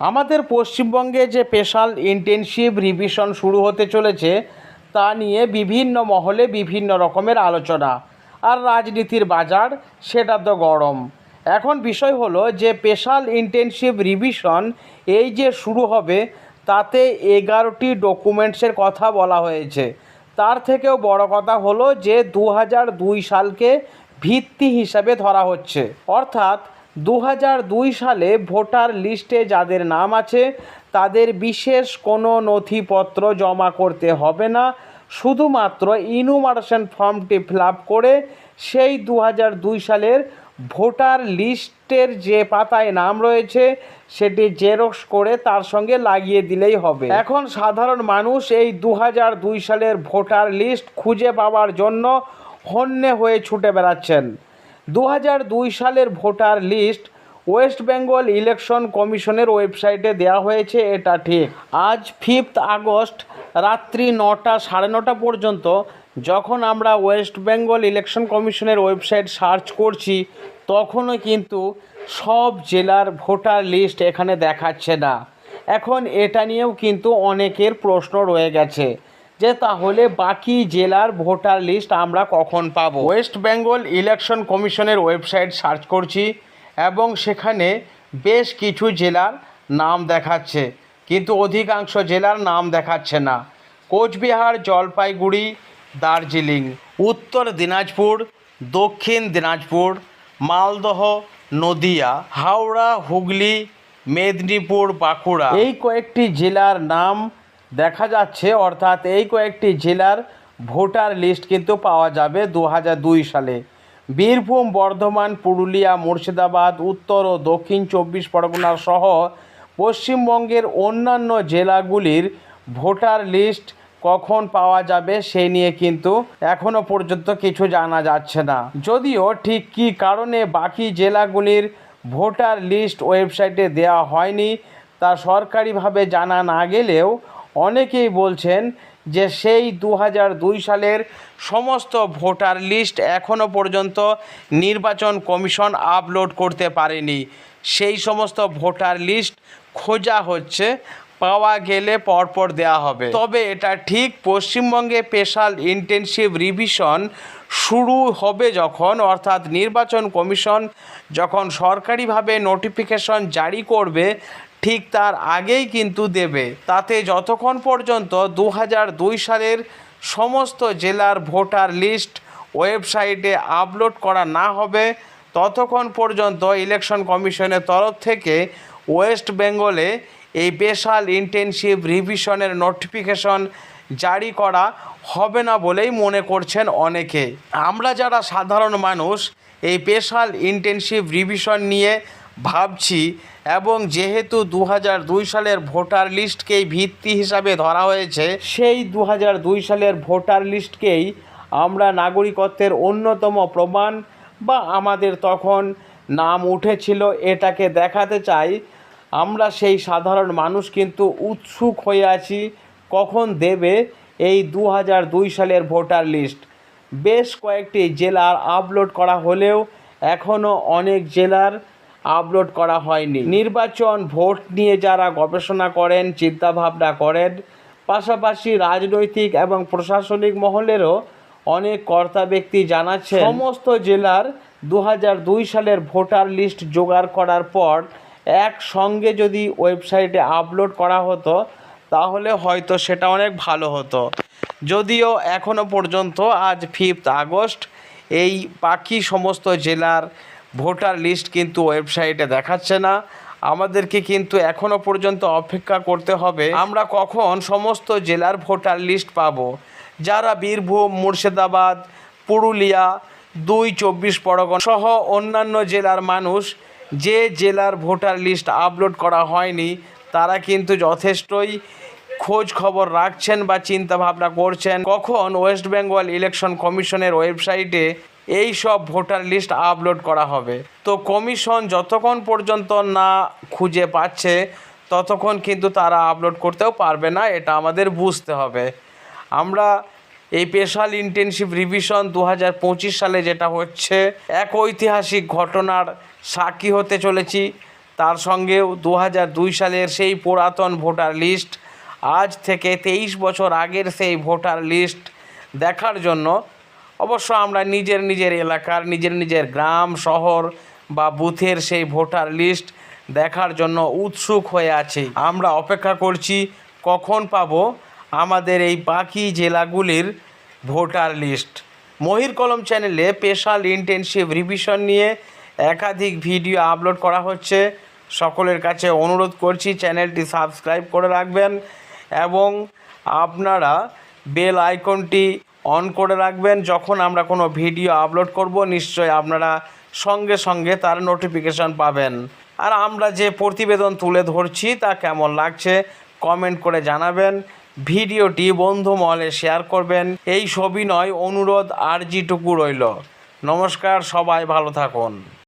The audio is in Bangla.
আমাদের পশ্চিমবঙ্গে যে স্পেশাল ইন্টেনসিভ রিভিশন শুরু হতে চলেছে, তা নিয়ে বিভিন্ন মহলে বিভিন্ন রকমের আলোচনা। আর রাজনীতির বাজার, সেটা তো গরম। এখন বিষয় হলো যে স্পেশাল ইন্টেনসিভ রিভিশন এই যে শুরু হবে, তাতে এগারোটি ডকুমেন্টসের কথা বলা হয়েছে। তার থেকেও বড় কথা হলো যে দু সালকে ভিত্তি হিসাবে ধরা হচ্ছে। অর্থাৎ দু সালে ভোটার লিস্টে যাদের নাম আছে, তাদের বিশেষ কোনো নথিপত্র জমা করতে হবে না। শুধুমাত্র ইনুমারেশন ফর্মটি ফিল করে সেই দু সালের ভোটার লিস্টের যে পাতায় নাম রয়েছে, সেটি জেরক্স করে তার সঙ্গে লাগিয়ে দিলেই হবে। এখন সাধারণ মানুষ এই দু সালের ভোটার লিস্ট খুঁজে পাওয়ার জন্য হন্যে হয়ে ছুটে বেড়াচ্ছেন। দু সালের voter list West Bengal election কমিশনের ওয়েবসাইটে দেওয়া হয়েছে এটা ঠিক। আজ ফিফথ আগস্ট রাত্রি নটা সাড়ে নটা পর্যন্ত যখন আমরা ওয়েস্ট বেঙ্গল ইলেকশন কমিশনের ওয়েবসাইট সার্চ করছি, তখনও কিন্তু সব জেলার ভোটার লিস্ট এখানে দেখাচ্ছে না। এখন এটা নিয়েও কিন্তু অনেকের প্রশ্ন রয়ে গেছে। যে তাহলে বাকি জেলার ভোটার লিস্ট আমরা কখন পাবো? ওয়েস্ট বেঙ্গল ইলেকশন কমিশনের ওয়েবসাইট সার্চ করছি এবং সেখানে বেশ কিছু জেলার নাম দেখাচ্ছে কিন্তু অধিকাংশ জেলার নাম দেখাচ্ছে না। কোচবিহার জলপাইগুড়ি দার্জিলিং উত্তর দিনাজপুর দক্ষিণ দিনাজপুর মালদহ নদিয়া হাওড়া হুগলি মেদিনীপুর বাঁকুড়া। এই কয়েকটি জেলার নাম দেখা যাচ্ছে, অর্থাৎ এই কয়েকটি জেলার ভোটার লিস্ট কিন্তু পাওয়া যাবে দু সালে। বীরভূম, বর্ধমান, পুরুলিয়া, মুর্শিদাবাদ, উত্তর ও দক্ষিণ চব্বিশ পরগনা সহ পশ্চিমবঙ্গের অন্যান্য জেলাগুলির ভোটার লিস্ট কখন পাওয়া যাবে সেই নিয়ে কিন্তু এখনও পর্যন্ত কিছু জানা যাচ্ছে না। যদিও ঠিক কী কারণে বাকি জেলাগুলির ভোটার লিস্ট ওয়েবসাইটে দেওয়া হয়নি, তা সরকারিভাবে জানা না গেলেও অনেকেই বলছেন যে সেই দু দুই সালের সমস্ত ভোটার লিস্ট এখনও পর্যন্ত নির্বাচন কমিশন আপলোড করতে পারেনি। সেই সমস্ত ভোটার লিস্ট খোঁজা হচ্ছে, পাওয়া গেলে পরপর দেওয়া হবে। তবে এটা ঠিক পশ্চিমবঙ্গে স্পেশাল ইন্টেনসিভ রিভিশন শুরু হবে যখন, অর্থাৎ নির্বাচন কমিশন যখন সরকারিভাবে নোটিফিকেশন জারি করবে ঠিক তার আগেই কিন্তু দেবে। তাতে যতক্ষণ পর্যন্ত দু সালের সমস্ত জেলার ভোটার লিস্ট ওয়েবসাইটে আপলোড করা না হবে, ততক্ষণ পর্যন্ত ইলেকশন কমিশনের তরফ থেকে ওয়েস্ট বেঙ্গলে এই স্পেশাল ইন্টেনসিভ রিভিশনের নোটিফিকেশন জারি করা হবে না বলেই মনে করছেন অনেকে। আমরা যারা সাধারণ মানুষ, এই স্পেশাল ইন্টেনসিভ রিভিশন নিয়ে ভাবছি এবং যেহেতু দু দুই সালের ভোটার লিস্টকেই ভিত্তি হিসাবে ধরা হয়েছে, সেই দু দুই সালের ভোটার লিস্টকেই আমরা নাগরিকত্বের অন্যতম প্রমাণ বা আমাদের তখন নাম উঠেছিল এটাকে দেখাতে চাই। আমরা সেই সাধারণ মানুষ কিন্তু উৎসুক হয়ে আছি, কখন দেবে এই দু দুই সালের ভোটার লিস্ট। বেশ কয়েকটি জেলার আপলোড করা হলেও এখনও অনেক জেলার আপলোড করা হয়নি। নির্বাচন ভোট নিয়ে যারা গবেষণা করেন, চিন্তাভাবনা করেন, পাশাপাশি রাজনৈতিক এবং প্রশাসনিক মহলেরও অনেক কর্তা ব্যক্তি জানাচ্ছে সমস্ত জেলার দু সালের ভোটার লিস্ট জোগাড় করার পর একসঙ্গে যদি ওয়েবসাইটে আপলোড করা হতো, তাহলে হয়তো সেটা অনেক ভালো হতো। যদিও এখনও পর্যন্ত আজ ফিফথ আগস্ট, এই পাখি সমস্ত জেলার ভোটার লিস্ট কিন্তু ওয়েবসাইটে দেখাচ্ছে না। আমাদেরকে কিন্তু এখনও পর্যন্ত অপেক্ষা করতে হবে। আমরা কখন সমস্ত জেলার ভোটার লিস্ট পাবো? যারা বীরভূম, মুর্শিদাবাদ, পুরুলিয়া, দুই, চব্বিশ পরগনা সহ অন্যান্য জেলার মানুষ যে জেলার ভোটার লিস্ট আপলোড করা হয়নি, তারা কিন্তু যথেষ্টই খোঁজ খবর রাখছেন বা চিন্তা ভাবনা করছেন। কখন ওয়েস্ট বেঙ্গল ইলেকশন কমিশনের ওয়েবসাইটে এই সব ভোটার লিস্ট আপলোড করা হবে। তো কমিশন যতক্ষণ পর্যন্ত না খুঁজে পাচ্ছে, ততক্ষণ কিন্তু তারা আপলোড করতেও পারবে না, এটা আমাদের বুঝতে হবে। আমরা এই স্পেশাল ইন্টেনসিভ রিভিশন দু হাজার পঁচিশ সালে যেটা হচ্ছে, এক ঐতিহাসিক ঘটনার সাক্ষী হতে চলেছি। তার সঙ্গেও দু হাজার দুই সালের সেই পুরাতন ভোটার লিস্ট, আজ থেকে তেইশ বছর আগের সেই ভোটার লিস্ট দেখার জন্য অবশ্য আমরা নিজের নিজের এলাকার, নিজের নিজের গ্রাম, শহর বা বুথের সেই ভোটার লিস্ট দেখার জন্য উৎসুক হয়ে আছি। আমরা অপেক্ষা করছি কখন পাব আমাদের এই বাকি জেলাগুলির ভোটার লিস্ট। মহির কলম চ্যানেলে স্পেশাল ইন্টেনসিভ রিভিশন নিয়ে একাধিক ভিডিও আপলোড করা হচ্ছে। সকলের কাছে অনুরোধ করছি চ্যানেলটি সাবস্ক্রাইব করে রাখবেন এবং আপনারা বেল আইকনটি অন করে রাখবেন। যখন আমরা কোনো ভিডিও আপলোড করব নিশ্চয় আপনারা সঙ্গে সঙ্গে তার নোটিফিকেশান পাবেন। আর আমরা যে প্রতিবেদন তুলে ধরছি, তা কেমন লাগছে কমেন্ট করে জানাবেন। ভিডিওটি বন্ধু মহলে শেয়ার করবেন। এই সবই নয়, অনুরোধ আর জিটুকু রইল। নমস্কার, সবাই ভালো থাকুন।